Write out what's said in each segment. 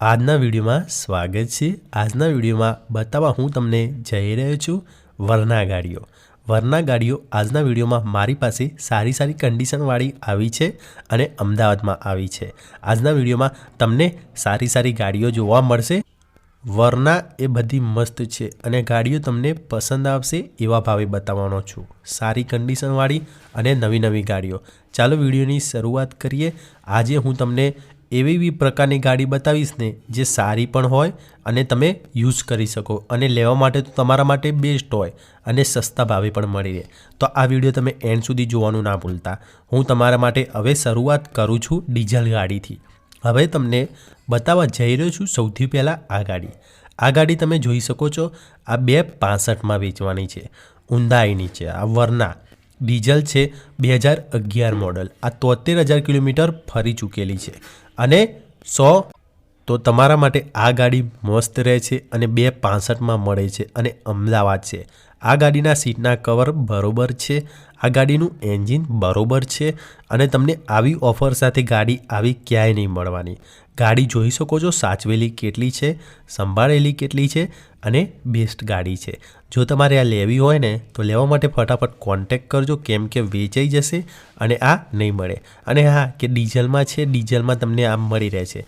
આજના વિડીયોમાં સ્વાગત છે. આજના વિડીયોમાં બતાવવા હું તમને જઈ રહ્યો છું વરના ગાડીઓ. વરના ગાડીઓ આજના વિડીયોમાં મારી પાસે સારી સારી કન્ડિશનવાળી આવી છે અને અમદાવાદમાં આવી છે. આજના વિડીયોમાં તમને સારી સારી ગાડીઓ જોવા મળશે. વરના એ બધી મસ્ત છે અને ગાડીઓ તમને પસંદ આવશે એવા ભાવે બતાવવાનો છું. સારી કન્ડિશનવાળી અને નવી નવી ગાડીઓ. ચાલો વિડીયોની શરૂઆત કરીએ. આજે હું તમને એવી એવી પ્રકારની ગાડી બતાવીશ ને જે સારી પણ હોય અને તમે યુઝ કરી શકો અને લેવા માટે તો તમારા માટે બેસ્ટ હોય અને સસ્તા ભાવે પણ મળી રહે. તો આ વીડિયો તમે એન્ડ સુધી જોવાનું ના ભૂલતા. હું તમારા માટે હવે શરૂઆત કરું છું ડીઝલ ગાડીથી. હવે તમને બતાવવા જઈ રહ્યો છું સૌથી પહેલાં આ ગાડી. આ ગાડી તમે જોઈ શકો છો, આ બે પાસઠમાં વેચવાની છે. ઊંધાઈની છે, આ વરના. ડીઝલ છે બે હજાર અગિયાર મોડલ. આ તોતેર હજાર કિલોમીટર ફરી ચૂકેલી છે અને સો તો તમારા માટે આ ગાડી મસ્ત રહે છે અને બે પાસઠમાં મળે છે અને અમદાવાદ છે. આ ગાડીના સીટના કવર બરોબર છે. આ ગાડીનું એન્જિન બરોબર છે અને તમને આવી ઓફર સાથે ગાડી આવી ક્યાંય નહીં મળવાની. ગાડી જોઈ શકો છો સાચવેલી કેટલી છે, સંભાળેલી કેટલી છે અને બેસ્ટ ગાડી છે. જો તમારે આ લેવી હોય ને, તો લેવા માટે ફટાફટ કોન્ટેક કરજો કેમ કે વેચાઈ જશે અને આ નહીં મળે. અને હા, કે ડીઝલમાં છે, ડીઝલમાં તમને આ મળી રહે છે.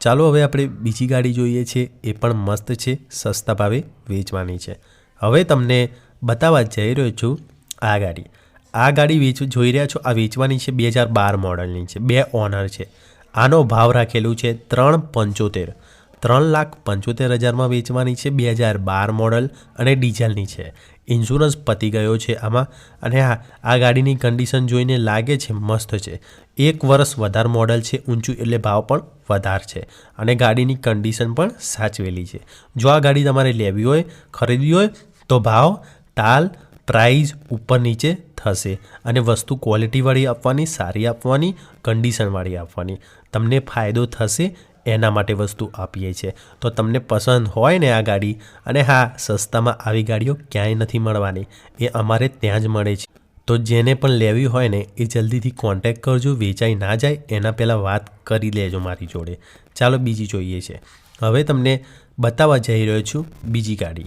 ચાલો હવે આપણે બીજી ગાડી જોઈએ છીએ એ પણ મસ્ત છે. સસ્તા ભાવે વેચવાની છે. હવે તમને બતાવવા જઈ રહ્યો છું આ ગાડી. આ ગાડી વેચ, જોઈ રહ્યા છો? આ વેચવાની છે બે હજાર બાર મોડલની છે. બે ઓનર છે. આનો ભાવ રાખેલું છે ત્રણ પંચોતેર. ત્રણ લાખ પંચોતેર હજારમાં વેચવાની છે, બે હજાર બાર મોડલ અને ડીઝલની છે. ઇન્સ્યોરન્સ પતી ગયો છે આમાં અને હા, આ ગાડીની કન્ડિશન જોઈને લાગે છે મસ્ત છે. એક વર્ષ વધારે મોડલ છે, ઊંચું એટલે ભાવ પણ વધારે છે અને ગાડીની કન્ડિશન પણ સાચવેલી છે. જો આ ગાડી તમારે લેવી હોય, ખરીદવી હોય, તો ભાવ, તાલ, પ્રાઇઝ ઉપર નીચે થશે અને વસ્તુ ક્વોલિટીવાળી આપવાની, સારી આપવાની, કન્ડિશનવાળી આપવાની. તમને ફાયદો થશે એના માટે વસ્તુ આપીએ છીએ. તો તમને પસંદ હોય ને આ ગાડી, અને હા, સસ્તામાં આવી ગાડીઓ ક્યાંય નથી મળવાની. એ અમારે ત્યાં જ મળે છે. તો જેને પણ લેવી હોય ને, એ જલ્દીથી કોન્ટેક કરજો, વેચાઈ ના જાય, એના પહેલાં વાત કરી લેજો મારી જોડે. ચાલો, બીજી જોઈએ છે. હવે તમને બતાવવા જઈ રહ્યો છું બીજી ગાડી.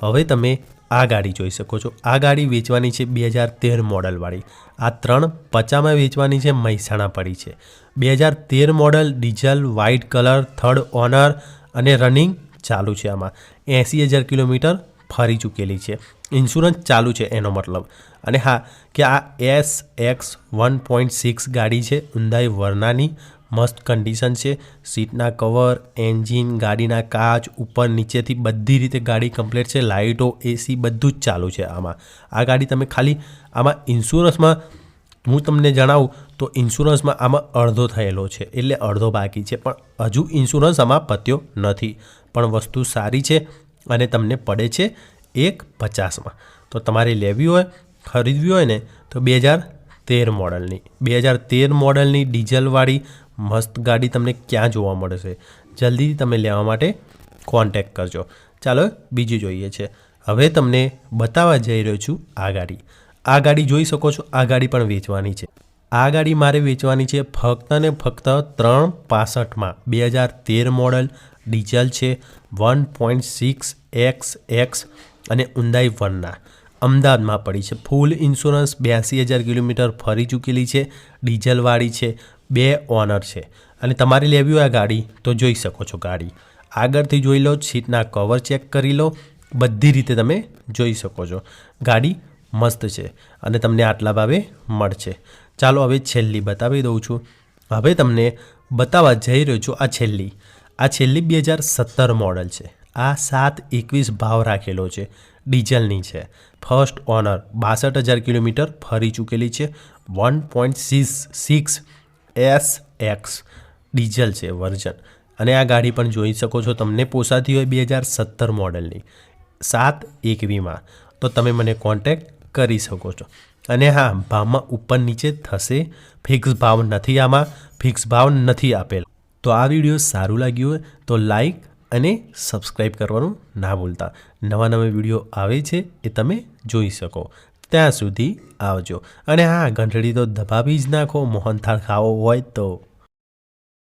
હવે તમે આ ગાડી જોઈ શકો છો. આ ગાડી વેચવાની છે બે હજાર તેર મોડલવાળી. આ ત્રણ પચામાં વેચવાની છે મહેસાણા પડી છે. બે હજાર તેર model diesel, white colour, third owner અને રનિંગ ચાલુ છે આમાં. એંસી હજાર કિલોમીટર ફરી ચૂકેલી છે. ઇન્સ્યોરન્સ ચાલુ છે એનો મતલબ. અને હા, કે આ S X one point six ગાડી છે ઉંદાઈ વર્નાની મસ્ત કન્ડિશન છે. સીટના કવર એન્જિન ગાડીના કાચ, ઉપર નીચેથી બધી રીતે ગાડી કમ્પ્લીટ છે. લાઇટો એસી બધું જ ચાલુ છે આમાં. આ ગાડી તમે ખાલી આમાં ઇન્સ્યોરન્સમાં હું તમને જણાવું તો ઇન્સ્યોરન્સમાં આમાં અડધો થયેલો છે. એટલે અડધો બાકી છે. પણ હજુ ઇન્સ્યોરન્સ આમાં પત્યો નથી. પણ વસ્તુ સારી છે અને તમને પડે છે એક પચાસમાં. તો તમારે લેવી હોય, ખરીદવી હોય ને, તો બે હજાર તેર મોડલની બે હજાર તેર મોડલની ડીઝલવાળી મસ્ત ગાડી તમને ક્યાં જોવા મળશે? જલ્દી તમે લેવા માટે કોન્ટેક કરજો. ચાલો, બીજી જોઈએ છે. હવે તમને બતાવવા જઈ રહ્યો છું આ ગાડી. આ ગાડી જોઈ શકો છો, આ ગાડી પણ વેચવાની છે. આ ગાડી મારે વેચવાની છે ફક્ત ને ફક્ત ત્રણ પાસઠમાં. બે હજાર તેર મોડલ, ડીઝલ છે, one point six X X અને ઊંડાઈ વનના. અમદાવાદમાં પડી છે. ફૂલ ઇન્સ્યોરન્સ બ્યાસી હજાર કિલોમીટર ફરી ચૂકેલી છે. ડીઝલવાળી છે. બે ઓનર છે. અને તમારે લેવી હોય આ ગાડી, તો જોઈ શકો છો ગાડી. આગળથી જોઈ લો, સીટના કવર ચેક કરી લો. બધી રીતે તમે જોઈ શકો છો. ગાડી મસ્ત છે અને તમને આટલા ભાવે મળશે. ચાલો હવે છેલ્લી બતાવી દઉં છું. હવે તમને બતાવવા જઈ રહ્યો છું આ છેલ્લી. આ છેલ્લી બે હજાર સત્તર મોડલ છે. આ સાત એકવીસ ભાવ રાખેલો છે. ડીઝલની છે. ફર્સ્ટ ઓનર બાસઠ હજાર કિલોમીટર ફરી ચૂકેલી છે. One point six six S X diesel છે વર્ઝન. અને આ ગાડી પણ જોઈ શકો છો, તમને પોસાતી હોય બે હજાર સત્તર મોડલની. સાત એકવીમાં તો તમે મને કોન્ટેક્ટ કરી શકો છો. અને હા, ભાવમાં ઉપર નીચે થશે ફિક્સ ભાવ નથી આમાં ફિક્સ ભાવ નથી આપેલ. તો આ વીડિયો સારું લાગ્યું હોય તો લાઈક અને સબસ્ક્રાઈબ કરવાનું ના ભૂલતા. નવા નવા વીડિયો આવે છે એ તમે જોઈ શકો. ત્યાં સુધી આવજો. અને હા ઘંટડી તો દબાવી જ નાખો મોહનથાળ ખાવો હોય તો.